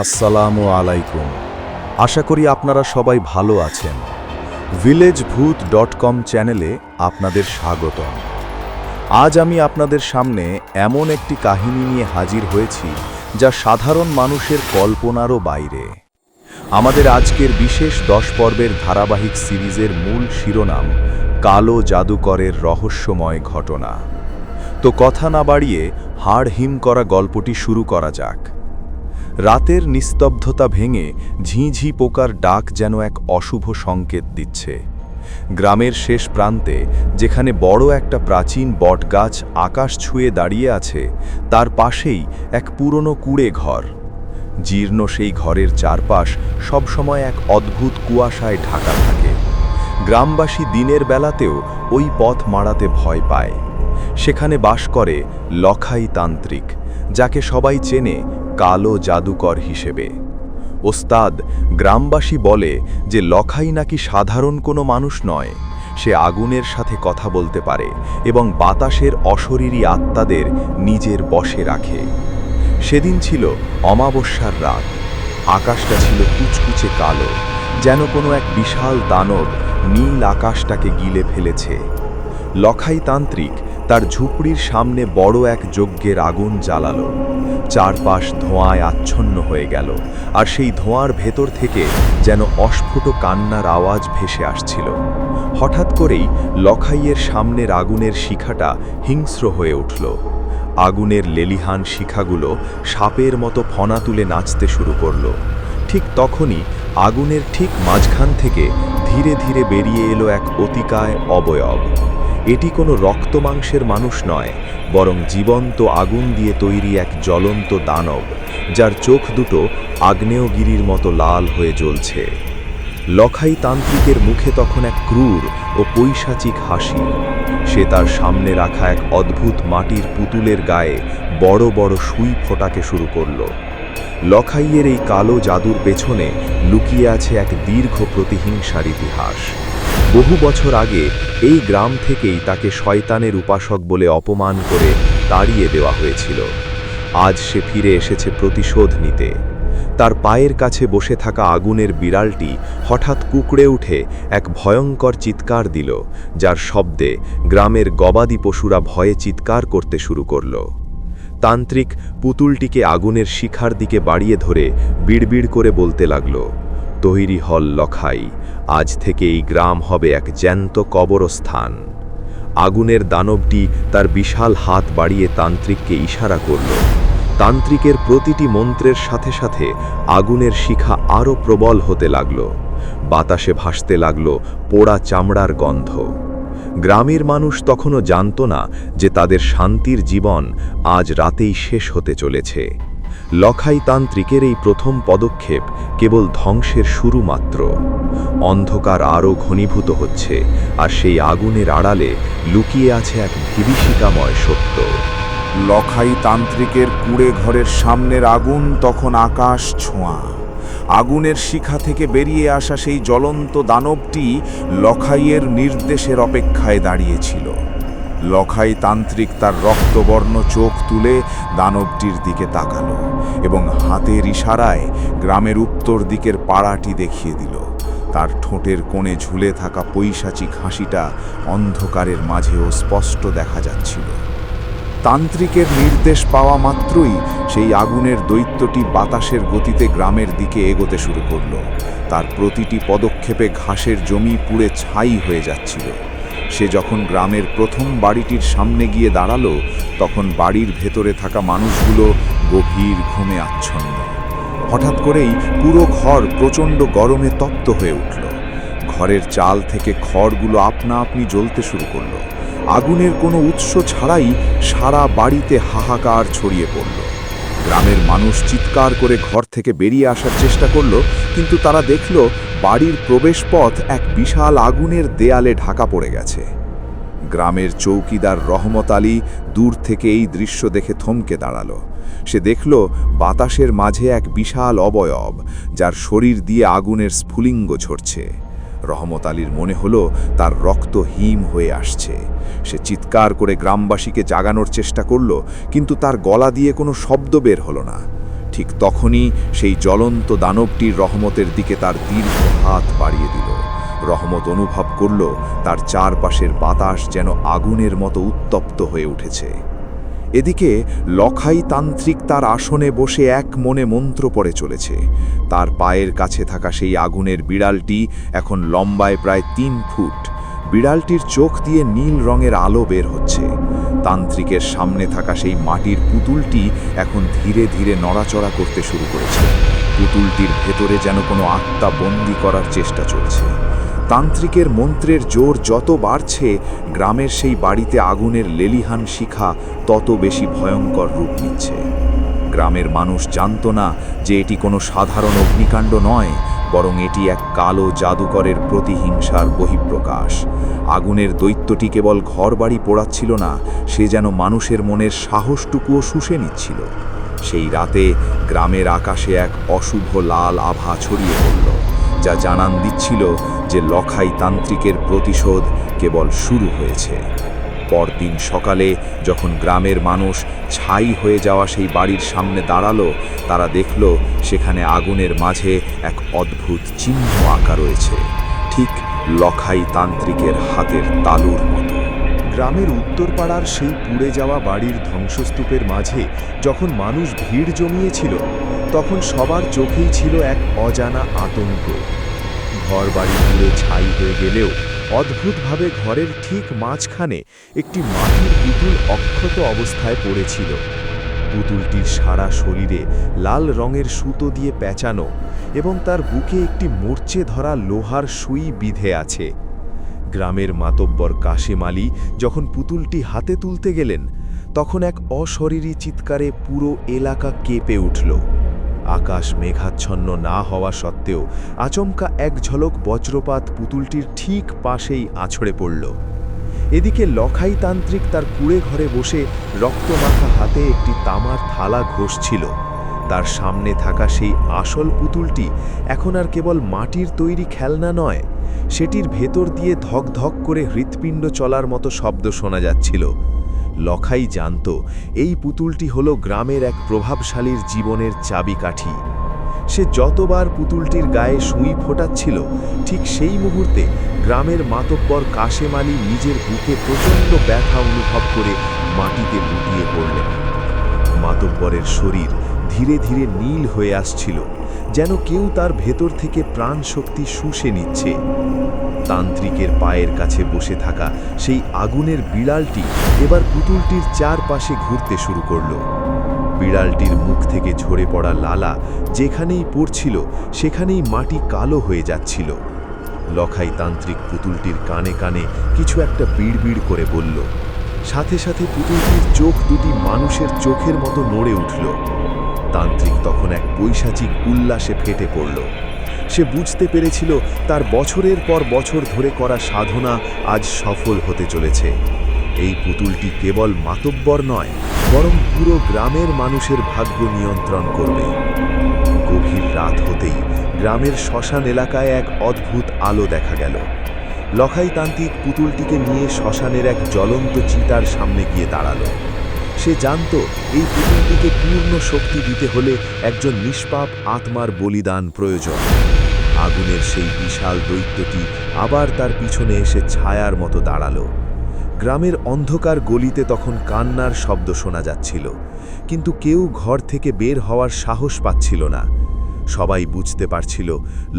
আসসালামু আলাইকুম। আশা করি আপনারা সবাই ভালো আছেন। ভিলেজ ভূত ডট কম চ্যানেলে আপনাদের স্বাগতম। আজ আমি আপনাদের সামনে এমন একটি কাহিনী নিয়ে হাজির হয়েছি, যা সাধারণ মানুষের কল্পনারও বাইরে। আমাদের আজকের বিশেষ দশ পর্বের ধারাবাহিক সিরিজের মূল শিরোনাম, কালো জাদুকরের রহস্যময় ঘটনা। তো কথা না বাড়িয়ে হাড় হিম করা গল্পটি শুরু করা যাক। রাতের নিস্তব্ধতা ভেঙে ঝিঁঝি পোকার ডাক যেন এক অশুভ সংকেত দিচ্ছে। গ্রামের শেষ প্রান্তে, যেখানে বড় একটা প্রাচীন বটগাছ আকাশ ছুঁয়ে দাঁড়িয়ে আছে, তার পাশেই এক পুরনো কুড়ে ঘর। জীর্ণ সেই ঘরের চারপাশ সবসময় এক অদ্ভুত কুয়াশায় ঢাকা থাকে। গ্রামবাসী দিনের বেলাতেও ওই পথ মারাতে ভয় পায়। সেখানে বাস করে লখাই তান্ত্রিক। যাকে সবাই চেনে কালো জাদুকর হিসেবে। ওস্তাদ, গ্রামবাসী বলে যে লখাই নাকি সাধারণ কোনো মানুষ নয়। সে আগুনের সাথে কথা বলতে পারে এবং বাতাসের অশরীরী আত্মাদের নিজের বশে রাখে। সেদিন ছিল অমাবস্যার রাত। আকাশটা ছিল কুচকুচে কালো, যেন কোনো এক বিশাল দানব নীল আকাশটাকে গিলে ফেলেছে। লখাই তান্ত্রিক তার ঝুপড়ির সামনে বড় এক যজ্ঞের আগুন জ্বালালো। চারপাশ ধোঁয়ায় আচ্ছন্ন হয়ে গেল, আর সেই ধোঁয়ার ভেতর থেকে যেন অস্ফুট কান্নার আওয়াজ ভেসে আসছিল। হঠাৎ করেই লখাইয়ের সামনের আগুনের শিখাটা হিংস্র হয়ে উঠল। আগুনের লেলিহান শিখাগুলো সাপের মতো ফনা তুলে নাচতে শুরু করল। ঠিক তখনই আগুনের ঠিক মাঝখান থেকে ধীরে ধীরে বেরিয়ে এলো এক অতিকায় অবয়ব। এটি কোনো রক্ত মাংসের মানুষ নয়, বরং জীবন্ত আগুন দিয়ে তৈরি এক জ্বলন্ত দানব, যার চোখ দুটো আগ্নেয়গিরির মতো লাল হয়ে জ্বলছে। লখাই তান্ত্রিকের মুখে তখন এক ক্রূর ও পৈশাচিক হাসি। সে তার সামনে রাখা এক অদ্ভুত মাটির পুতুলের গায়ে বড় বড় সুই ফোটাকে শুরু করল। লখাইয়ের এই কালো জাদুর পেছনে লুকিয়ে আছে এক দীর্ঘ প্রতিহিংসার ইতিহাস। বহু বছর আগে এই গ্রাম থেকেই তাকে শয়তানের উপাসক বলে অপমান করে তাড়িয়ে দেওয়া হয়েছিল। আজ সে ফিরে এসেছে প্রতিশোধ নিতে। তার পায়ের কাছে বসে থাকা আগুনের বিড়ালটি হঠাৎ কুকড়ে উঠে এক ভয়ঙ্কর চিৎকার দিল, যার শব্দে গ্রামের গবাদি পশুরা ভয়ে চিৎকার করতে শুরু করল। তান্ত্রিক পুতুলটিকে আগুনের শিখার দিকে বাড়িয়ে ধরে বিড়বিড় করে বলতে লাগল তৈরি হল লখাই। আজ থেকে এই গ্রাম হবে এক জ্যান্ত কবরস্থান। আগুনের দানবটি তার বিশাল হাত বাড়িয়ে তান্ত্রিককে ইশারা করল। তান্ত্রিকের প্রতিটি মন্ত্রের সাথে সাথে আগুনের শিখা আরও প্রবল হতে লাগল। বাতাসে ভাসতে লাগল পোড়া চামড়ার গন্ধ। গ্রামের মানুষ তখনও জানত না যে তাদের শান্তির জীবন আজ রাতেই শেষ হতে চলেছে। লখাই তান্ত্রিকের এই প্রথম পদক্ষেপ কেবল ধ্বংসের শুরু মাত্র। অন্ধকার আরও ঘনীভূত হচ্ছে, আর সেই আগুনের আড়ালে লুকিয়ে আছে এক বিভীষিকাময় সত্য। লখাই তান্ত্রিকের কুড়ে ঘরের সামনের আগুন তখন আকাশ ছোঁয়া। আগুনের শিখা থেকে বেরিয়ে আসা সেই জ্বলন্ত দানবটি লখাইয়ের নির্দেশের অপেক্ষায় দাঁড়িয়েছিল লখাই তান্ত্রিক তার রক্তবর্ণ চোখ তুলে দানবটির দিকে তাকালো এবং হাতের ইশারায় গ্রামের উত্তর দিকের পাড়াটি দেখিয়ে দিল। তার ঠোঁটের কোণে ঝুলে থাকা পৈশাচিক হাসিটা অন্ধকারের মাঝেও স্পষ্ট দেখা যাচ্ছিল। তান্ত্রিকের নির্দেশ পাওয়া মাত্রই সেই আগুনের দৈত্যটি বাতাসের গতিতে গ্রামের দিকে এগোতে শুরু করল। তার প্রতিটি পদক্ষেপে ঘাসের জমি পুড়ে ছাই হয়ে যাচ্ছিল। সে যখন গ্রামের প্রথম বাড়িটির সামনে গিয়ে দাঁড়াল, তখন বাড়ির ভেতরে থাকা মানুষগুলো গভীর ঘুমে আচ্ছন্ন। হঠাৎ করেই পুরো ঘর প্রচণ্ড গরমে তপ্ত হয়ে উঠল। ঘরের চাল থেকে খড়গুলো আপনা আপনি জ্বলতে শুরু করল। আগুনের কোনো উৎস ছাড়াই সারা বাড়িতে হাহাকার ছড়িয়ে পড়ল। মানুষ চিৎকার করে ঘর থেকে বেরিয়ে আসার চেষ্টা করল, কিন্তু তারা দেখল বাড়ির প্রবেশপথ এক বিশাল আগুনের দেয়ালে ঢাকা পড়ে গেছে। গ্রামের চৌকিদার রহমত আলী দূর থেকে এই দৃশ্য দেখে থমকে দাঁড়াল। সে দেখল বাতাসের মাঝে এক বিশাল অবয়ব, যার শরীর দিয়ে আগুনের স্ফুলিঙ্গ ঝরছে। রহমত আলীর মনে হলো তার রক্ত হিম হয়ে আসছে। সে চিৎকার করে গ্রামবাসীকে জাগানোর চেষ্টা করল, কিন্তু তার গলা দিয়ে কোনো শব্দ বের হলো না। ঠিক তখনই সেই জ্বলন্ত দানবটির রহমতের দিকে তার দীর্ঘ হাত বাড়িয়ে দিল। রহমত অনুভব করল তার চারপাশের বাতাস যেন আগুনের মতো উত্তপ্ত হয়ে উঠেছে। এদিকে লখাই তান্ত্রিক তার আসনে বসে এক মনে মন্ত্র পড়ে চলেছে। তার পায়ের কাছে থাকা সেই আগুনের বিড়ালটি এখন লম্বায় প্রায় তিন ফুট। বিড়ালটির চোখ দিয়ে নীল রঙের আলো বের হচ্ছে। তান্ত্রিকের সামনে থাকা সেই মাটির পুতুলটি এখন ধীরে ধীরে নড়াচড়া করতে শুরু করেছে। পুতুলটির ভেতরে যেন কোনো আত্মা বন্দি করার চেষ্টা চলছে। তান্ত্রিকের মন্ত্রের জোর যত বাড়ছে, গ্রামের সেই বাড়িতে আগুনের লেলিহান শিখা তত বেশি ভয়ঙ্কর রূপ নিচ্ছে। গ্রামের মানুষ জানত না যে এটি কোনো সাধারণ অগ্নিকাণ্ড নয়, বরং এটি এক কালো জাদুকরের প্রতিহিংসার বহিঃপ্রকাশ। আগুনের দৈত্যটি কেবল ঘরবাড়ি পোড়াচ্ছিল না, সে যেন মানুষের মনের সাহসটুকুও শুষে নিচ্ছিল। সেই রাতে গ্রামের আকাশে এক অশুভ লাল আভা ছড়িয়ে পড়ল, যা জানান দিচ্ছিল যে লখাই তান্ত্রিকের প্রতিশোধ কেবল শুরু হয়েছে। পরদিন সকালে যখন গ্রামের মানুষ ছাই হয়ে যাওয়া সেই বাড়ির সামনে দাঁড়াল, তারা দেখল সেখানে আগুনের মাঝে এক অদ্ভুত চিহ্ন আঁকা রয়েছে, ঠিক লখাই তান্ত্রিকের হাতের তালুর মতো। গ্রামের উত্তরপাড়ার সেই পুড়ে যাওয়া বাড়ির ধ্বংসস্তূপের মাঝে যখন মানুষ ভিড় জমিয়েছিল, তখন সবার চোখেই ছিল এক অজানা আতঙ্ক। ঘর বাড়ি পুড়ে ছাই হয়ে গেলেও অদ্ভুতভাবে ঘরের ঠিক মাঝখানে একটি মাটির পুতুল অক্ষত অবস্থায় পড়েছিল। পুতুলটির সারা শরীরে লাল রঙের সুতো দিয়ে পেঁচানো এবং তার বুকে একটি মরচে ধরা লোহার সুই বিধে আছে। গ্রামের মাতব্বর কাশেম আলী যখন পুতুলটি হাতে তুলতে গেলেন, তখন এক অশরীরী চিৎকারে পুরো এলাকা কেঁপে উঠল। আকাশ মেঘাচ্ছন্ন না হওয়া সত্ত্বেও আচমকা এক ঝলক বজ্রপাত পুতুলটির ঠিক পাশেই আছড়ে পড়ল। এদিকে লখাই তান্ত্রিক তার কুড়ে ঘরে বসে রক্তমাখা হাতে একটি তামার থালা ঘষছিল। তার সামনে থাকা সেই আসল পুতুলটি এখন আর কেবল মাটির তৈরি খেলনা নয়, সেটির ভেতর দিয়ে ধক ধক করে হৃৎপিণ্ড চলার মতো শব্দ শোনা যাচ্ছিল। লখাই জানত, এই পুতুলটি হলো গ্রামের এক প্রভাবশালীর জীবনের চাবিকাঠি। সে যতবার পুতুলটির গায়ে সুই ফোটাচ্ছিল, ঠিক সেই মুহূর্তে গ্রামের মাতব্বর কাশেম আলী নিজের বুকে প্রচণ্ড ব্যথা অনুভব করে মাটিতে লুটিয়ে পড়লেন। মাতব্বরের শরীর ধীরে ধীরে নীল হয়ে আসছিল। যেন কেউ তার ভেতর থেকে প্রাণ শক্তি শুষে নিচ্ছে। তান্ত্রিকের পায়ের কাছে বসে থাকা সেই আগুনের বিড়ালটি এবার পুতুলটির চারপাশে ঘুরতে শুরু করল। বিড়ালটির মুখ থেকে ঝরে পড়া লালা যেখানেই পড়ছিল, সেখানেই মাটি কালো হয়ে যাচ্ছিল। লখাই তান্ত্রিক পুতুলটির কানে কানে কিছু একটা বিড়বিড় করে বলল। সাথে সাথে পুতুলটির চোখ দুটি মানুষের চোখের মতো নড়ে উঠল। তান্ত্রিক তখন এক পৈশাচিক উল্লাসে ফেটে পড়ল। সে বুঝতে পেরেছিল তার বছরের পর বছর ধরে করা সাধনা আজ সফল হতে চলেছে। এই পুতুলটি কেবল মাতব্বর নয়, বরং পুরো গ্রামের মানুষের ভাগ্য নিয়ন্ত্রণ করবে। গভীর রাত হতেই গ্রামের শ্মশান এলাকায় এক অদ্ভুত আলো দেখা গেল। লখাই তান্ত্রিক পুতুলটিকে নিয়ে শ্মশানের এক জ্বলন্ত চিতার সামনে গিয়ে দাঁড়াল। সে জানত এই পুতুলটিকে পূর্ণ শক্তি দিতে হলে একজন নিষ্পাপ আত্মার বলিদান প্রয়োজন। আগুনের সেই বিশাল দৈত্যটি আবার তার পিছনে এসে ছায়ার মতো দাঁড়াল। গ্রামের অন্ধকার গলিতে তখন কান্নার শব্দ শোনা যাচ্ছিল, কিন্তু কেউ ঘর থেকে বের হওয়ার সাহস পাচ্ছিল না। সবাই বুঝতে পারছিল,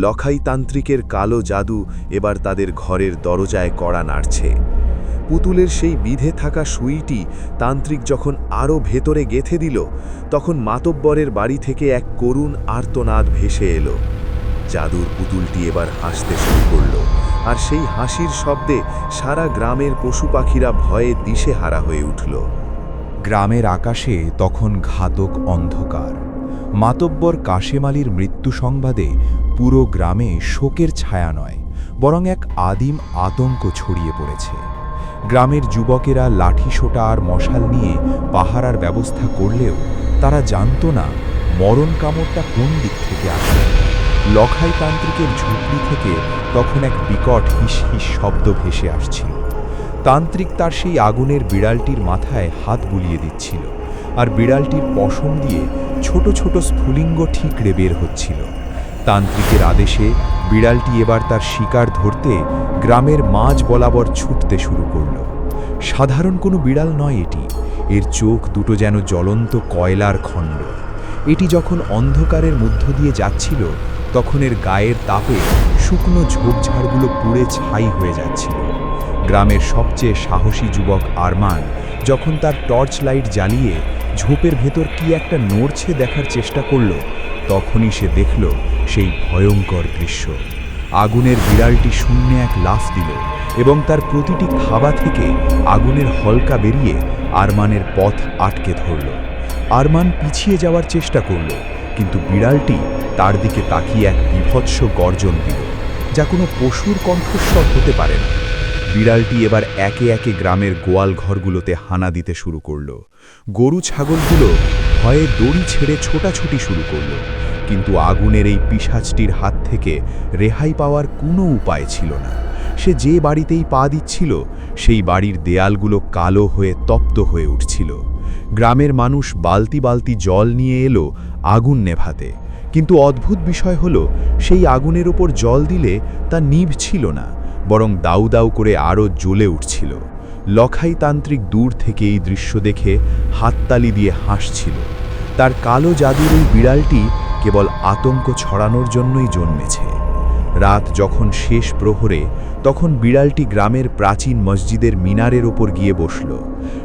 লখাই তান্ত্রিকের কালো জাদু এবার তাদের ঘরের দরজায় কড়া নাড়ছে। পুতুলের সেই বিধে থাকা সুইটি তান্ত্রিক যখন আরও ভেতরে গেথে দিল, তখন মাতব্বরের বাড়ি থেকে এক করুণ আর্তনাদ ভেসে এলো। জাদুর পুতুলটি এবার হাসতে শুরু করল, আর সেই হাসির শব্দে সারা গ্রামের পশু পাখিরা ভয়ে দিশেহারা হয়ে উঠল। গ্রামের আকাশে তখন ঘাতক অন্ধকার। মাতব্বর কাশেম আলীর মৃত্যু সংবাদে পুরো গ্রামে শোকের ছায়া নয়, বরং এক আদিম আতঙ্ক ছড়িয়ে পড়েছে। গ্রামের যুবকেরা লাঠিসোঁটা আর মশাল নিয়ে পাহারার ব্যবস্থা করলেও তারা জানত না মরণ কামড়টা কোন দিক থেকে আসে। লখাই তান্ত্রিকের ঝুপড়ি থেকে তখন এক বিকট হিস হিস শব্দ ভেসে আসছিল। তান্ত্রিক তার সেই আগুনের বিড়ালটির মাথায় হাত বুলিয়ে দিচ্ছিল আর বিড়ালটির পশম দিয়ে ছোট ছোট স্ফুলিঙ্গ ঠিকড়ে বের হচ্ছিল। তান্ত্রিকের আদেশে বিড়ালটি এবার তার শিকার ধরতে গ্রামের মাঝ বলাবর ছুটতে শুরু করল। সাধারণ কোনো বিড়াল নয় এটি। এর চোখ দুটো যেন জ্বলন্ত কয়লার খণ্ড। এটি যখন অন্ধকারের মধ্য দিয়ে যাচ্ছিল, তখন এর গায়ের তাপে শুকনো ঝোপঝাড়গুলো পুড়ে ছাই হয়ে যাচ্ছিল। গ্রামের সবচেয়ে সাহসী যুবক আরমান যখন তার টর্চ লাইট জ্বালিয়ে ঝোপের ভেতর কি একটা নড়ছে দেখার চেষ্টা করল, তখনই সে দেখল সেই ভয়ঙ্কর দৃশ্য। আগুনের বিড়ালটি শূন্যে এক লাফ দিল এবং তার প্রতিটি থাবা থেকে আগুনের হলকা বেরিয়ে আরমানের পথ আটকে ধরল। আরমান পিছিয়ে যাওয়ার চেষ্টা করল, কিন্তু বিড়ালটি তার দিকে তাকিয়ে এক বিভৎস গর্জন দিল, যা কোনো পশুর কণ্ঠস্বর হতে পারে না। বিড়ালটি এবার একে একে গ্রামের গোয়াল ঘরগুলোতে হানা দিতে শুরু করল। গরু ছাগলগুলো ভয়ে দড়ি ছেড়ে ছোটাছুটি শুরু করল। কিন্তু আগুনের এই পিসাচটির হাত থেকে রেহাই পাওয়ার কোনো উপায় ছিল না। সে যে বাড়িতেই পা দিচ্ছিল, সেই বাড়ির দেয়ালগুলো কালো হয়ে তপ্ত হয়ে উঠছিল। গ্রামের মানুষ বালতি বালতি জল নিয়ে এলো আগুন নেভাতে। কিন্তু অদ্ভুত বিষয় হলো, সেই আগুনের ওপর জল দিলে তা নিভ ছিল না। বরং দাউ দাউ করে আরও জ্বলে উঠছিল। লখাই তান্ত্রিক দূর থেকে এই দৃশ্য দেখে হাততালি দিয়ে হাসছিল। তার কালো জাদুর এই বিড়ালটি কেবল আতঙ্ক ছড়ানোর জন্যই জন্মেছে। রাত যখন শেষ প্রহরে, তখন বিড়ালটি গ্রামের প্রাচীন মসজিদের মিনারের ওপর গিয়ে বসল।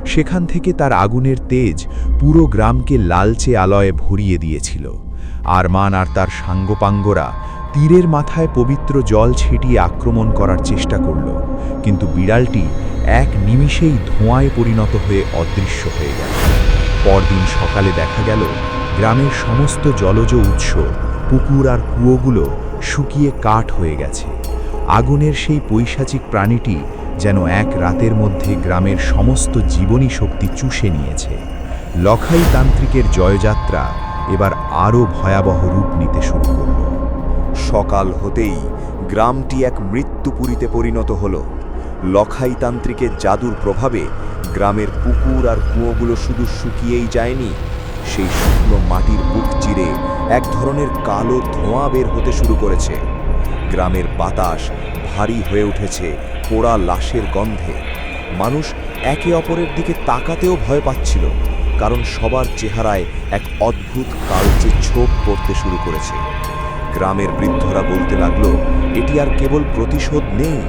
সেখান থেকে তার আগুনের তেজ পুরো গ্রামকে লালচে আলয়ে ভরিয়ে দিয়েছিল। আরমান আর তার সাঙ্গপাঙ্গরা তীরের মাথায় পবিত্র জল ছিটিয়ে আক্রমণ করার চেষ্টা করল, কিন্তু বিড়ালটি এক নিমিষেই ধোঁয়ায় পরিণত হয়ে অদৃশ্য হয়ে গেল। পরদিন সকালে দেখা গেল, গ্রামের সমস্ত জলজ উৎস, পুকুর আর কুয়োগুলো শুকিয়ে কাঠ হয়ে গেছে। আগুনের সেই পৈশাচিক প্রাণীটি যেন এক রাতের মধ্যে গ্রামের সমস্ত জীবনী শক্তি চুষে নিয়েছে। লখাই তান্ত্রিকের জয়যাত্রা এবার আরও ভয়াবহ রূপ নিতে শুরু করল। সকাল হতেই গ্রামটি এক মৃত্যুপুরীতে পরিণত হল। লখাই তান্ত্রিকের জাদুর প্রভাবে গ্রামের পুকুর আর কুয়োগুলো শুধু শুকিয়েই যায়নি, সেই শুকনো মাটির বুক চিরে এক ধরনের কালো ধোঁয়া বের হতে শুরু করেছে। গ্রামের বাতাস ভারী হয়ে উঠেছে পোড়া লাশের গন্ধে। মানুষ একে অপরের দিকে তাকাতেও ভয় পাচ্ছিল। কারণ সবার চেহারায় এক অদ্ভুত কালচে ছোপ পড়তে শুরু করেছে। গ্রামের বৃদ্ধরা বলতে লাগল, এটি আর কেবল প্রতিশোধ নেই।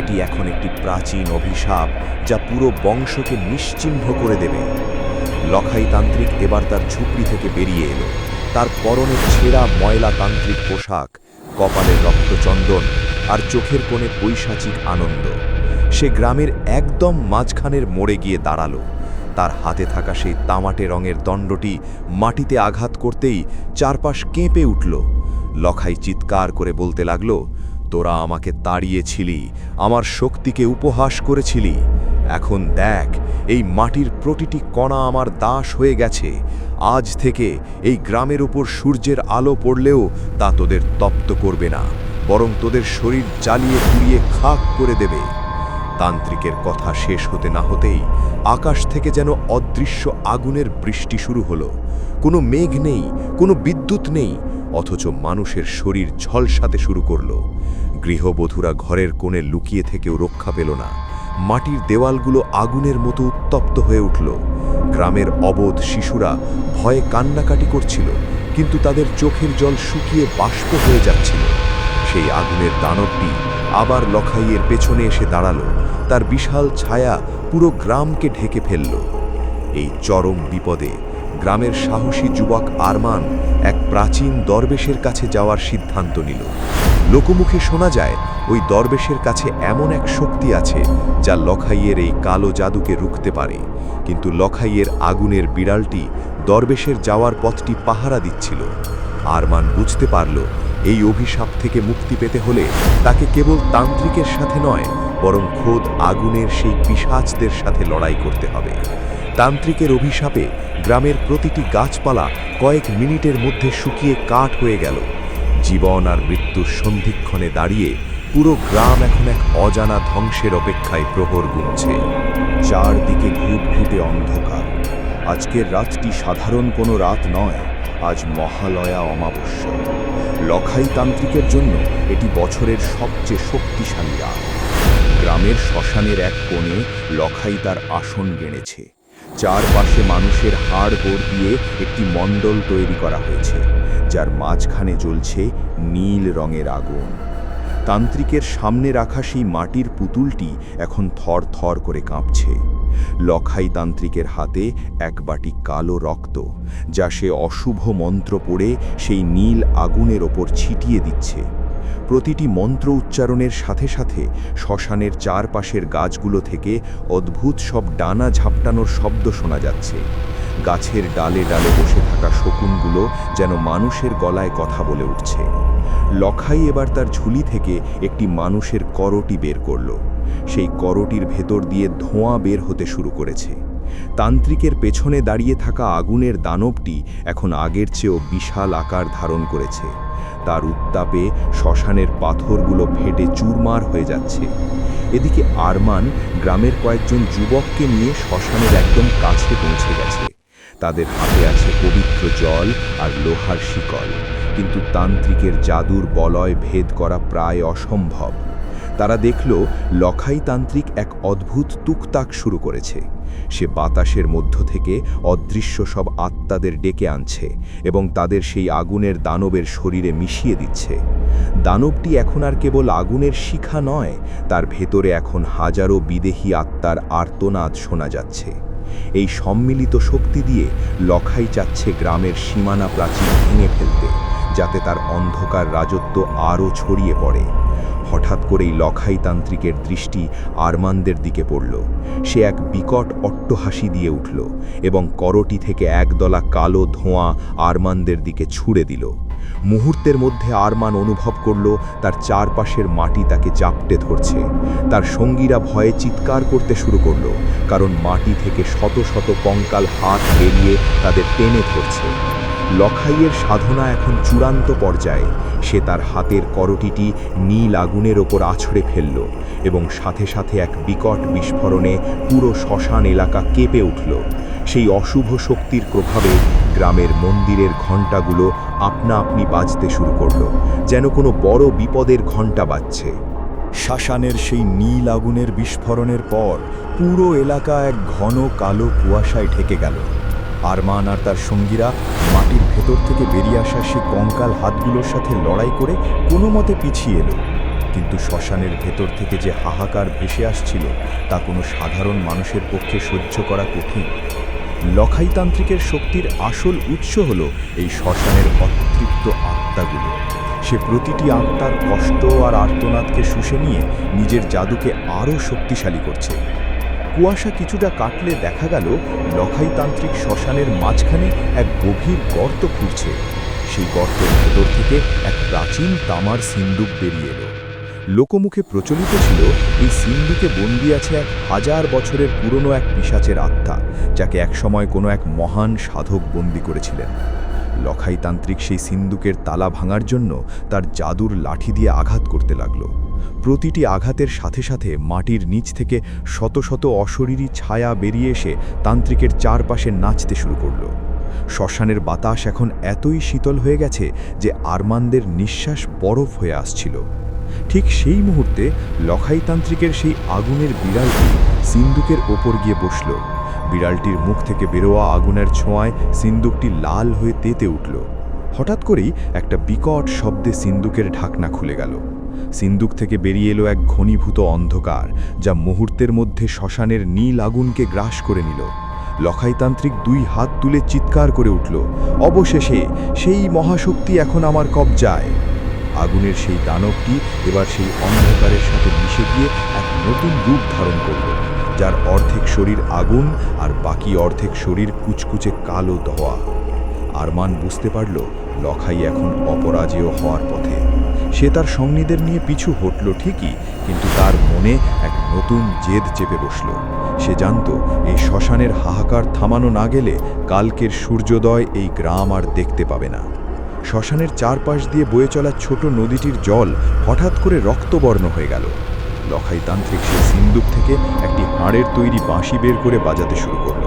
এটি এখন একটি প্রাচীন অভিশাপ যা পুরো বংশকে নিশ্চিহ্ন করে দেবে। লখাই তান্ত্রিক এবার তার ঝুপড়ি থেকে বেরিয়ে এলো। তার পরনে ছেঁড়া ময়লা তান্ত্রিক পোশাক কপালের রক্তচন্দন আর চোখের কোণে পৈশাচিক আনন্দ। সে গ্রামের একদম মাঝখানের মোড়ে গিয়ে দাঁড়াল। তার হাতে থাকা সেই তামাটে রঙের দণ্ডটি মাটিতে আঘাত করতেই চারপাশ কেঁপে উঠল। লখাই চিৎকার করে বলতে লাগল, তোরা আমাকে তাড়িয়েছিলি, আমার শক্তিকে উপহাস করেছিলি। এখন দেখ, এই মাটির প্রতিটি কণা আমার দাস হয়ে গেছে। আজ থেকে এই গ্রামের উপর সূর্যের আলো পড়লেও তা তোদের তপ্ত করবে না, বরং তোদের শরীর জ্বালিয়ে পুড়িয়ে খাক করে দেবে। তান্ত্রিকের কথা শেষ হতে না হতেই আকাশ থেকে যেন অদৃশ্য আগুনের বৃষ্টি শুরু হলো। কোনো মেঘ নেই, কোনো বিদ্যুৎ নেই, অথচ মানুষের শরীর ঝলসাতে শুরু করল। গৃহবধূরা ঘরের কোণে লুকিয়ে থেকেও রক্ষা পেল না। মাটির দেওয়ালগুলো আগুনের মতো উত্তপ্ত হয়ে উঠল। গ্রামের অবোধ শিশুরা ভয়ে কান্নাকাটি করছিল, কিন্তু তাদের চোখের জল শুকিয়ে বাষ্প হয়ে যাচ্ছিল। সেই আগুনের দানবটি আবার লখাইয়ের পেছনে এসে দাঁড়াল। তার বিশাল ছায়া পুরো গ্রামকে ঢেকে ফেলল। এই চরম বিপদে গ্রামের সাহসী যুবক আরমান এক প্রাচীন দরবেশের কাছে যাওয়ার সিদ্ধান্ত নিল। লোকমুখে শোনা যায়, ওই দরবেশের কাছে এমন এক শক্তি আছে যা লখাইয়ের এই কালো জাদুকে রুখতে পারে। কিন্তু লখাইয়ের আগুনের বিড়ালটি দরবেশের যাওয়ার পথটি পাহারা দিচ্ছিল। আরমান বুঝতে পারল, এই অভিশাপ থেকে মুক্তি পেতে হলে তাকে কেবল তান্ত্রিকের সাথে নয় বরং খোদ আগুনের সেই পিসাচদের সাথে লড়াই করতে হবে। তান্ত্রিকের অভিশাপে গ্রামের প্রতিটি গাছপালা কয়েক মিনিটের মধ্যে শুকিয়ে কাঠ হয়ে গেল। জীবন আর মৃত্যুর সন্ধিক্ষণে দাঁড়িয়ে পুরো গ্রাম এখন এক অজানা ধ্বংসের অপেক্ষায় প্রহর গুনছে। চারদিকে ঘুট ঘুটে অন্ধকার। আজকের রাতটি সাধারণ কোনো রাত নয়, আজ মহালয়া অমাবস্যা। লখাই তান্ত্রিকের জন্য এটি বছরের সবচেয়ে শক্তিশালী রাত। গ্রামের শ্মশানের এক কোণে লখাই তার আসন গেড়েছে। চারপাশে মানুষের হাড় গোড় দিয়ে একটি মণ্ডল তৈরি করা হয়েছে, যার মাঝখানে জ্বলছে নীল রঙের আগুন। তান্ত্রিকের সামনে রাখা সেই মাটির পুতুলটি এখন থর থর করে কাঁপছে। লখাই তান্ত্রিকের হাতে এক বাটি কালো রক্ত, যা সে অশুভ মন্ত্র পড়ে সেই নীল আগুনের ওপর ছিটিয়ে দিচ্ছে। প্রতিটি মন্ত্র উচ্চারণের সাথে সাথে শ্মশানের চারপাশের গাছগুলো থেকে অদ্ভুত সব ডানা ঝাপটানোর শব্দ শোনা যাচ্ছে। গাছের ডালে ডালে বসে থাকা শকুনগুলো যেন মানুষের গলায় কথা বলে উঠছে। লখাই এবার তার ঝুলি থেকে একটি মানুষের করটি বের করল। সেই করটির ভেতর দিয়ে ধোঁয়া বের হতে শুরু করেছে। তান্ত্রিকের পেছনে দাঁড়িয়ে থাকা আগুনের দানবটি এখন আগের চেয়েও বিশাল আকার ধারণ করেছে। তার উত্তাপে শ্মশানের পাথরগুলো ফেটে চুরমার হয়ে যাচ্ছে। এদিকে আরমান গ্রামের কয়েকজন যুবককে নিয়ে শ্মশানের একদম কাছে পৌঁছে গেছে। তাদের হাতে আছে পবিত্র জল আর লোহার শিকল, কিন্তু তান্ত্রিকের জাদুর বলয় ভেদ করা প্রায় অসম্ভব। তারা দেখল লখাই তান্ত্রিক এক অদ্ভুত তুকতাক শুরু করেছে। সে বাতাসের মধ্য থেকে অদৃশ্য সব আত্মাদের ডেকে আনছে এবং তাদের সেই আগুনের দানবের শরীরে মিশিয়ে দিচ্ছে। দানবটি এখন আর কেবল আগুনের শিখা নয়, তার ভেতরে এখন হাজারো বিদেহী আত্মার আর্তনাদ শোনা যাচ্ছে। এই সম্মিলিত শক্তি দিয়ে লখাই চাচ্ছে গ্রামের সীমানা প্রাচীর ভেঙে ফেলতে, যাতে তার অন্ধকার রাজত্ব আরও ছড়িয়ে পড়ে। হঠাৎ করেই লখাই তান্ত্রিকের দৃষ্টি আরমানদের দিকে পড়ল। সে এক বিকট অট্টহাসি দিয়ে উঠল এবং করটি থেকে একদলা কালো ধোঁয়া আরমানদের দিকে ছুড়ে দিল। মুহূর্তের মধ্যে আরমান অনুভব করল তার চারপাশের মাটি তাকে চাপটে ধরছে। তার সঙ্গীরা ভয়ে চিৎকার করতে শুরু করল, কারণ মাটি থেকে শত শত কঙ্কাল হাত বেরিয়ে তাদের টেনে ধরছে। লখাইয়ের সাধনা এখন চূড়ান্ত পর্যায়ে। সে তার হাতের করটিটি নীল আগুনের ওপর আছড়ে ফেলল এবং সাথে সাথে এক বিকট বিস্ফোরণে পুরো শ্মশান এলাকা কেঁপে উঠল। সেই অশুভ শক্তির প্রভাবে গ্রামের মন্দিরের ঘণ্টাগুলো আপনা আপনি বাজতে শুরু করল, যেন কোনো বড় বিপদের ঘণ্টা বাজছে। শ্মশানের সেই নীল আগুনের বিস্ফোরণের পর পুরো এলাকা এক ঘন কালো কুয়াশায় ঢেকে গেল। আরমান আর তার সঙ্গীরা মাটির ভেতর থেকে বেরিয়ে আসা সেই কঙ্কাল হাতগুলোর সাথে লড়াই করে কোনো মতে পিছিয়ে এলো। কিন্তু শ্মশানের ভেতর থেকে যে হাহাকার ভেসে আসছিল, তা কোনো সাধারণ মানুষের পক্ষে সহ্য করা কঠিন। লখাইতান্ত্রিকের শক্তির আসল উৎস হল এই শ্মশানের অতৃপ্ত আত্মাগুলো। সে প্রতিটি আত্মার কষ্ট আর আর্তনাদকে শুষে নিয়ে নিজের জাদুকে আরও শক্তিশালী করছে। কুয়াশা কিছুটা কাটলে দেখা গেল লখাইতান্ত্রিক শ্মশানের মাঝখানে এক গভীর গর্ত খুঁড়ছে। সেই গর্তের ভেতর থেকে এক প্রাচীন তামার সিন্দুক বেরিয়ে এলো। লোকমুখে প্রচলিত ছিল এই সিন্ধুকে বন্দি আছে এক হাজার বছরের পুরনো এক পিসাচের আত্মা, যাকে একসময় কোনো এক মহান সাধক বন্দি করেছিলেন। লখাইতান্ত্রিক সেই সিন্দুকের তালা ভাঙার জন্য তার জাদুর লাঠি দিয়ে আঘাত করতে লাগল। প্রতিটি আঘাতের সাথে সাথে মাটির নিচ থেকে শত শত অশরীরী ছায়া বেরিয়ে এসে তান্ত্রিকের চারপাশে নাচতে শুরু করল। শ্মশানের বাতাস এখন এতই শীতল হয়ে গেছে যে আরমানদের নিঃশ্বাস বরফ হয়ে আসছিল। ঠিক সেই মুহূর্তে লখাইতান্ত্রিকের সেই আগুনের বিড়ালটি সিন্দুকের ওপর গিয়ে বসল। বিড়ালটির মুখ থেকে বেরোয়া আগুনের ছোঁয়ায় সিন্দুকটি লাল হয়ে তেতে উঠল। হঠাৎ করেই একটা বিকট শব্দে সিন্দুকের ঢাকনা খুলে গেল। সিন্দুক থেকে বেরিয়ে এলো এক ঘনীভূত অন্ধকার, যা মুহূর্তের মধ্যে শ্মশানের নীল আগুনকে গ্রাস করে নিল। লখাইতান্ত্রিক দুই হাত তুলে চিৎকার করে উঠল, অবশেষে সেই মহাশক্তি এখন আমার কবজায়। আগুনের সেই দানবটি এবার সেই অন্ধকারের সাথে মিশে গিয়ে এক নতুন রূপ ধারণ করল, যার অর্ধেক শরীর আগুন আর বাকি অর্ধেক শরীর কুচকুচে কালো ধোয়া আরমান বুঝতে পারল, লখাই এখন অপরাজেয় হওয়ার পথে। সে তার সঙ্গীদের নিয়ে পিছু হটল ঠিকই, কিন্তু তার মনে এক নতুন জেদ চেপে বসল। সে জানত, এই শ্মশানের হাহাকার থামানো না গেলে কালকের সূর্যোদয় এই গ্রাম আর দেখতে পাবে না। শ্মশানের চারপাশ দিয়ে বয়ে চলা ছোট নদীটির জল হঠাৎ করে রক্তবর্ণ হয়ে গেল। লখাই তান্ত্রিক সেই সিন্দুক থেকে একটি হাড়ের তৈরি বাঁশি বের করে বাজাতে শুরু করল।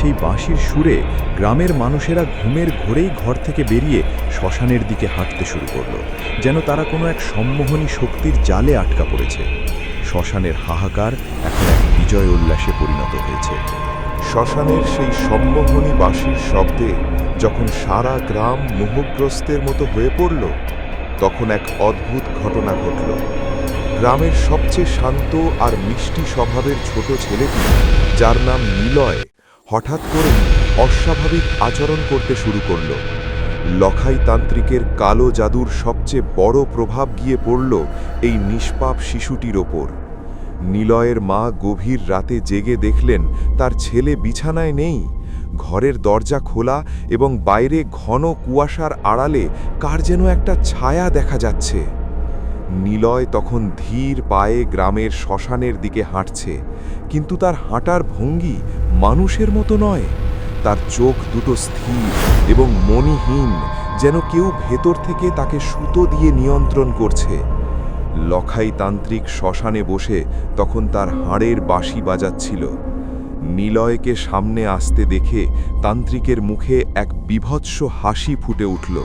সেই বাঁশির সুরে গ্রামের মানুষেরা ঘুমের ঘোরেই ঘর থেকে বেরিয়ে শ্মশানের দিকে হাঁটতে শুরু করল, যেন তারা কোনো এক সম্মোহনী শক্তির জালে আটকা পড়েছে। শ্মশানের হাহাকার এখন এক বিজয় উল্লাসে পরিণত হয়েছে। শ্মশানের সেই সম্মোহনী বাঁশির শব্দে যখন সারা গ্রাম মোহগ্রস্তের মতো হয়ে পড়ল, তখন এক অদ্ভুত ঘটনা ঘটল। গ্রামের সবচেয়ে শান্ত আর মিষ্টি স্বভাবের ছোট ছেলেটি, যার নাম নিলয় হঠাৎ করে অস্বাভাবিক আচরণ করতে শুরু করল। লখাই তান্ত্রিকের কালো জাদুর সবচেয়ে বড় প্রভাব গিয়ে পড়ল এই নিষ্পাপ শিশুটির ওপর। নিলয়ের মা গভীর রাতে জেগে দেখলেন, তার ছেলে বিছানায় নেই। ঘরের দরজা খোলা এবং বাইরে ঘন কুয়াশার আড়ালে কার যেন একটা ছায়া দেখা যাচ্ছে। নিলয় তখন ধীর পায়ে গ্রামের শ্মশানের দিকে হাঁটছে, কিন্তু তার হাঁটার ভঙ্গি মানুষের মতো নয়। তার চোখ দুটো স্থির এবং মনিহীন যেন কেউ ভেতর থেকে তাকে সুতো দিয়ে নিয়ন্ত্রণ করছে। লখাই তান্ত্রিক শ্মশানে বসে তখন তার হাড়ের বাঁশি বাজাচ্ছিল। নিলয়কে সামনে আসতে দেখে তান্ত্রিকের মুখে এক বিভৎস হাসি ফুটে উঠল।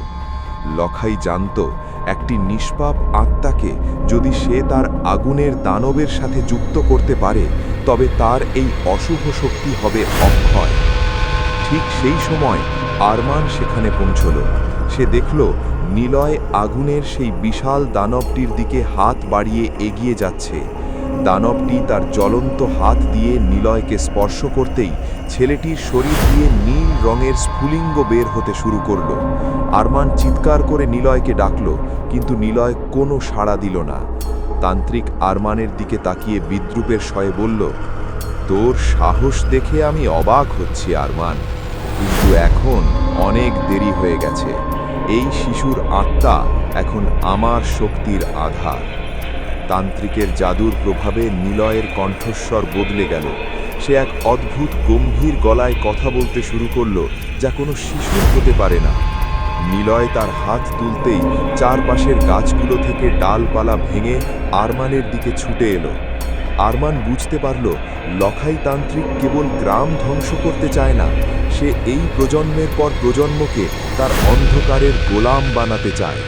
লখাই জানত একটি নিষ্পাপ আত্মাকে যদি সে তার আগুনের দানবের সাথে যুক্ত করতে পারে, তবে তার এই অশুভ শক্তি হবে অক্ষয়। ঠিক সেই সময় আরমান সেখানে পৌঁছল। সে দেখল নিলয় আগুনের সেই বিশাল দানবটির দিকে হাত বাড়িয়ে এগিয়ে যাচ্ছে। দানবটি তার জ্বলন্ত হাত দিয়ে নিলয়কে স্পর্শ করতেই ছেলেটির শরীর দিয়ে নীল রঙের স্ফুলিঙ্গ বের হতে শুরু করল। আরমান চিৎকার করে নিলয়কে ডাকল, কিন্তু নিলয় কোনো সাড়া দিল না। তান্ত্রিক আরমানের দিকে তাকিয়ে বিদ্রুপের শয়ে বলল, তোর সাহস দেখে আমি অবাক হচ্ছি, আরমান। কিন্তু এখন অনেক দেরি হয়ে গেছে। এই শিশুর আত্মা এখন আমার শক্তির আধার। তান্ত্রিকের জাদুর প্রভাবে নিলয়ের কণ্ঠস্বর বদলে গেল। সে এক অদ্ভুত গম্ভীর গলায় কথা বলতে শুরু করল, যা কোনো শিশুর হতে পারে না। নিলয় তার হাত তুলতেই চারপাশের গাছগুলো থেকে ডালপালা ভেঙে আরমানের দিকে ছুটে এলো। আরমান বুঝতে পারল, লখাই তান্ত্রিক কেবল গ্রাম ধ্বংস করতে চায় না। সে এই প্রজন্মের পর প্রজন্মকে তার অন্ধকারের গোলাম বানাতে চায়।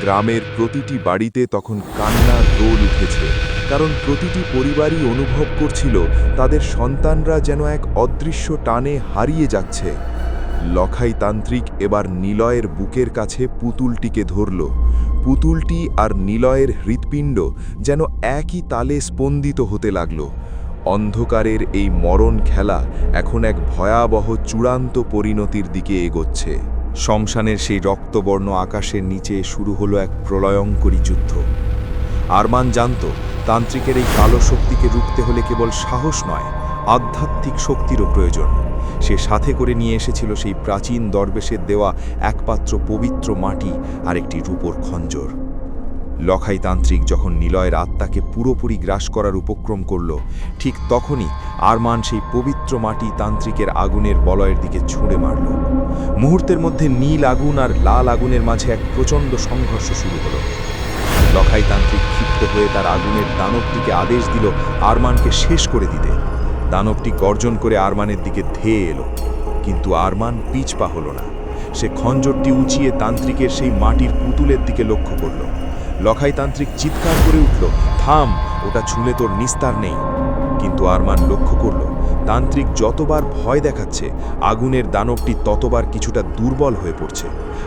গ্রামের প্রতিটি বাড়িতে তখন কান্নার দোল উঠেছে, কারণ প্রতিটি পরিবারই অনুভব করছিল তাদের সন্তানরা যেন এক অদৃশ্য টানে হারিয়ে যাচ্ছে। লখাই তান্ত্রিক এবার নিলয়ের বুকের কাছে পুতুলটিকে ধরল। পুতুলটি আর নিলয়ের হৃৎপিণ্ড যেন একই তালে স্পন্দিত হতে লাগল। অন্ধকারের এই মরণ খেলা এখন এক ভয়াবহ চূড়ান্ত পরিণতির দিকে এগোচ্ছে। শমশানের সেই রক্তবর্ণ আকাশের নিচে শুরু হলো এক প্রলয়ঙ্করী যুদ্ধ। আরমান জানত, তান্ত্রিকের এই কালো শক্তিকে রুখতে হলে কেবল সাহস নয়, আধ্যাত্মিক শক্তিরও প্রয়োজন। সে সাথে করে নিয়ে এসেছিল সেই প্রাচীন দরবেশের দেওয়া একপাত্র পবিত্র মাটি আর একটি রূপোর খঞ্জর। লখাই তান্ত্রিক যখন নিলয়ের আত্মাকে পুরোপুরি গ্রাস করার উপক্রম করল, ঠিক তখনই আরমান সেই পবিত্র মাটি তান্ত্রিকের আগুনের বলয়ের দিকে ছুঁড়ে মারল। মুহূর্তের মধ্যে নীল আগুন আর লাল আগুনের মাঝে এক প্রচণ্ড সংঘর্ষ শুরু হলো। লখাই তান্ত্রিক ক্ষিপ্ত হয়ে তার আগুনের দানবটিকে আদেশ দিল আরমানকে শেষ করে দিতে। দানবটি গর্জন করে আরমানের দিকে ধেয়ে এলো। কিন্তু আরমান পিছপা হলো না। সে খঞ্জরটি উঁচিয়ে তান্ত্রিকের সেই মাটির পুতুলের দিকে লক্ষ্য করল। লখাই তান্ত্রিক চিৎকার করে উঠল, থাম, ওটা ছুঁলে তোর নিস্তার নেই। কিন্তু আরমান লক্ষ্য করল তান্ত্রিক যতবার ভয় দেখাচ্ছে, আগুনের দানবটি ততবার কিছুটা দুর্বল হয়ে পড়ছে।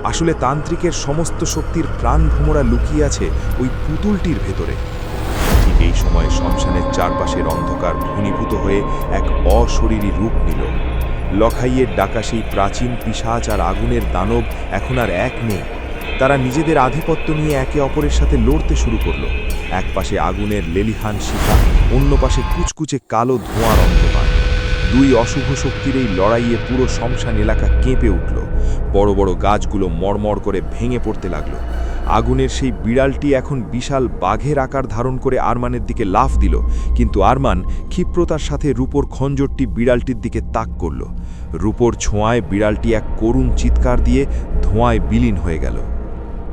আসলে তান্ত্রিকের সমস্ত শক্তির প্রাণ ভ্রমরা লুকিয়ে আছে ওই পুতুলটির ভেতরে। ঠিক এই সময় শ্মশানের চারপাশের অন্ধকার ঘনীভূত হয়ে এক অশরীরী রূপ নিল। লখাইয়ের ডাকা সেই প্রাচীন পিসাচ আর আগুনের দানব এখন আর এক নেই। তারা নিজেদের আধিপত্য নিয়ে একে অপরের সাথে লড়তে শুরু করল। এক পাশে আগুনের লেলিহান শিখা, অন্য পাশে কুচকুচে কালো ধোঁয়ার অন্ধকার। দুই অশুভ শক্তির এই লড়াইয়ে পুরো শমশান এলাকা কেঁপে উঠল। বড় বড় গাছগুলো মরমর করে ভেঙে পড়তে লাগল। আগুনের সেই বিড়ালটি এখন বিশাল বাঘের আকার ধারণ করে আরমানের দিকে লাফ দিল, কিন্তু আরমান ক্ষিপ্রতার সাথে রূপোর খঞ্জরটি বিড়ালটির দিকে তাক করল। রূপোর ছোঁয়ায় বিড়ালটি এক করুণ চিৎকার দিয়ে ধোঁয়ায় বিলীন হয়ে গেল।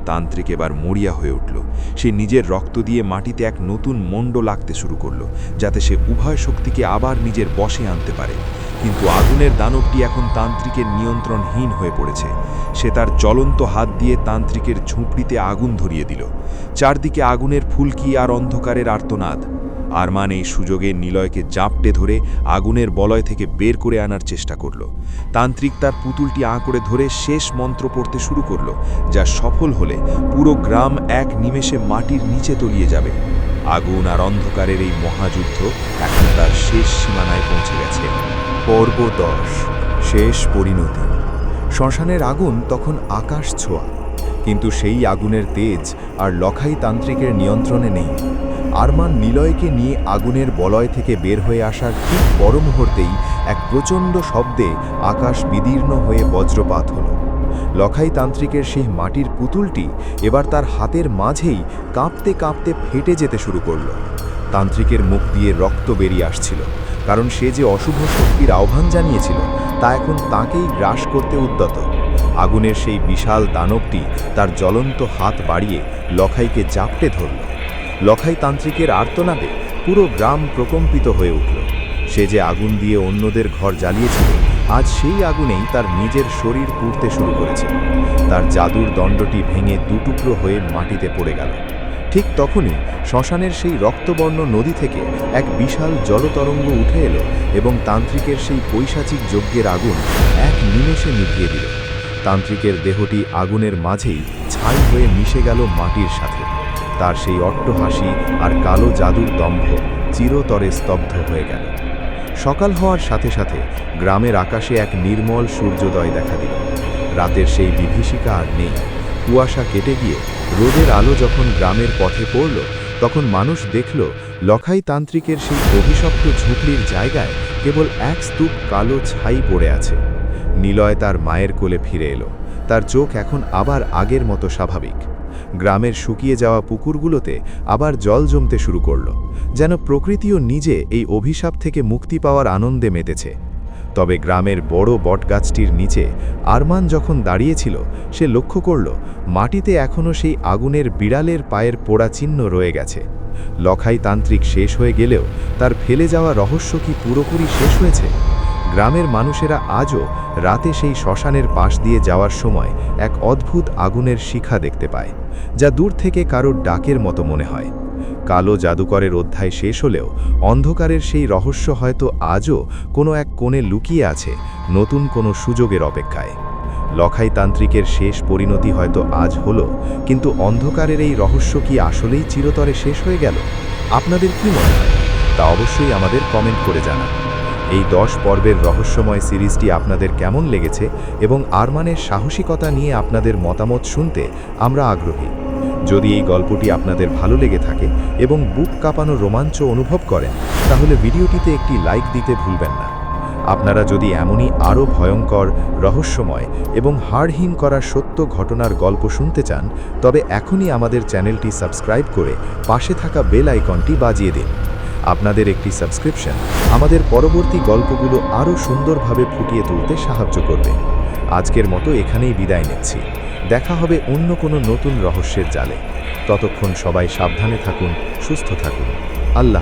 তান্ত্রিক এবার মরিয়া হয়ে উঠল। সে নিজের রক্ত দিয়ে মাটিতে এক নতুন মণ্ড লাগতে শুরু করল, যাতে সে উভয় শক্তিকে আবার নিজের বশে আনতে পারে। কিন্তু আগুনের দানবটি এখন তান্ত্রিকের নিয়ন্ত্রণহীন হয়ে পড়েছে। সে তার জ্বলন্ত হাত দিয়ে তান্ত্রিকের ঝুঁপড়িতে আগুন ধরিয়ে দিল। চারদিকে আগুনের ফুলকি আর অন্ধকারের আর্তনাদ। আরমান এই সুযোগে নিলয়কে জাপটে ধরে আগুনের বলয় থেকে বের করে আনার চেষ্টা করল। তান্ত্রিক তার পুতুলটি আঁকড়ে ধরে শেষ মন্ত্র পড়তে শুরু করল, যা সফল হলে পুরো গ্রাম এক নিমেষে মাটির নিচে তলিয়ে যাবে। আগুন আর অন্ধকারের এই মহাযুদ্ধ এখন তার শেষ সীমানায় পৌঁছে গেছে। পর্ব দশ, শেষ পরিণতি। শ্মশানের আগুন তখন আকাশ ছোঁয়া, কিন্তু সেই আগুনের তেজ আর লখাই তান্ত্রিকের নিয়ন্ত্রণে নেই। আরমান নিলয়কে নিয়ে আগুনের বলয় থেকে বের হয়ে আসার ঠিক পর মুহূর্তেই এক প্রচণ্ড শব্দে আকাশ বিদীর্ণ হয়ে বজ্রপাত হল। লখাই তান্ত্রিকের সেই মাটির পুতুলটি এবার তার হাতের মাঝেই কাঁপতে কাঁপতে ফেটে যেতে শুরু করল। তান্ত্রিকের মুখ দিয়ে রক্ত বেরিয়ে আসছিল, কারণ সে যে অশুভ শক্তির আহ্বান জানিয়েছিল, তা এখন তাকেই গ্রাস করতে উদ্যত। আগুনের সেই বিশাল দানবটি তার জ্বলন্ত হাত বাড়িয়ে লখাইকে জাপটে ধরল। লখাই তান্ত্রিকের আর্তনাদে পুরো গ্রাম প্রকম্পিত হয়ে উঠল। সে যে আগুন দিয়ে অন্যদের ঘর জ্বালিয়েছিল, আজ সেই আগুনেই তার নিজের শরীর পুড়তে শুরু করেছে। তার জাদুর দণ্ডটি ভেঙে দুটুকরো হয়ে মাটিতে পড়ে গেল। ঠিক তখনই শ্মশানের সেই রক্তবর্ণ নদী থেকে এক বিশাল জলতরঙ্গ উঠে এলো এবং তান্ত্রিকের সেই পৈশাচিক যজ্ঞের আগুন এক নিমেষে নিভিয়ে দিল। তান্ত্রিকের দেহটি আগুনের মাঝেই ছাই হয়ে মিশে গেল মাটির সাথে। তার সেই অট্টহাসি আর কালো জাদুর দম্ভ চিরতরে স্তব্ধ হয়ে গেল। সকাল হওয়ার সাথে সাথে গ্রামের আকাশে এক নির্মল সূর্যোদয় দেখা দিল। রাতের সেই বিভীষিকা আর নেই। কুয়াশা কেটে গিয়ে রোদের আলো যখন গ্রামের পথে পড়ল, তখন মানুষ দেখল লখাই তান্ত্রিকের সেই অভিশপ্ত ঝুঁকড়ির জায়গায় কেবল এক স্তূপ কালো ছাই পড়ে আছে। নিলয় তার মায়ের কোলে ফিরে এলো। তার চোখ এখন আবার আগের মতো স্বাভাবিক। গ্রামের শুকিয়ে যাওয়া পুকুরগুলোতে আবার জল জমতে শুরু করল, যেন প্রকৃতিও নিজে এই অভিশাপ থেকে মুক্তি পাওয়ার আনন্দে মেতেছে। তবে গ্রামের বড় বটগাছটির নিচে আরমান যখন দাঁড়িয়েছিল, সে লক্ষ্য করল, মাটিতে এখনও সেই আগুনের বিড়ালের পায়ের পোড়া চিহ্ন রয়ে গেছে। লখাই তান্ত্রিক শেষ হয়ে গেলেও তার ফেলে যাওয়া রহস্য কি পুরোপুরি শেষ হয়েছে? গ্রামের মানুষেরা আজও রাতে সেই শ্মশানের পাশ দিয়ে যাওয়ার সময় এক অদ্ভুত আগুনের শিখা দেখতে পায়, যা দূর থেকে কারোর ডাকের মতো মনে হয়। কালো জাদুকরের অধ্যায় শেষ হলেও অন্ধকারের সেই রহস্য হয়তো আজও কোনো এক কোণে লুকিয়ে আছে নতুন কোনো সুযোগের অপেক্ষায়। লখাই তান্ত্রিকের শেষ পরিণতি হয়তো আজ হলো, কিন্তু অন্ধকারের এই রহস্য কি আসলেই চিরতরে শেষ হয়ে গেল? আপনাদের কি মনে হয়? তা অবশ্যই আমাদের কমেন্ট করে জানান। এই দশ পর্বের রহস্যময় সিরিজটি আপনাদের কেমন লেগেছে এবং আরমানের সাহসিকতা নিয়ে আপনাদের মতামত শুনতে আমরা আগ্রহী। যদি এই গল্পটি আপনাদের ভালো লেগে থাকে এবং বুক কাঁপানো রোমাঞ্চ অনুভব করেন, তাহলে ভিডিওটিতে একটি লাইক দিতে ভুলবেন না। আপনারা যদি এমনই আরও ভয়ঙ্কর, রহস্যময় এবং হাড়হীন করা সত্য ঘটনার গল্প শুনতে চান, তবে এখনই আমাদের চ্যানেলটি সাবস্ক্রাইব করে পাশে থাকা বেল আইকনটি বাজিয়ে দিন। আপনাদের একটি সাবস্ক্রিপশন আমাদের পরবর্তী গল্পগুলো আরও সুন্দরভাবে ফুটিয়ে তুলতে সাহায্য করবে। আজকের মতো এখানেই বিদায় নিচ্ছি। দেখা হবে অন্য কোনো নতুন রহস্যের জালে। ততক্ষণ সবাই সাবধানে থাকুন, সুস্থ থাকুন। আল্লাহ